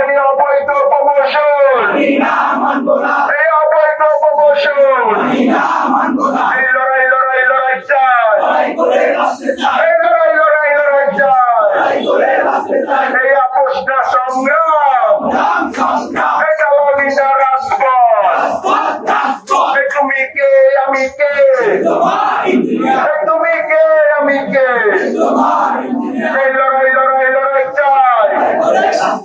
এই অবৈধ প্রমোশন এই অবৈধ প্রমোশন এই লড়াই লড়াই লড়াই চাই। এই লড়াই লড়াই লড়াই চাই। এই আপোষটা সংগ্রাম। এই দালালিটা রাজপথ। তুমি কে, আমি কে? তুমি কে, আমি কে?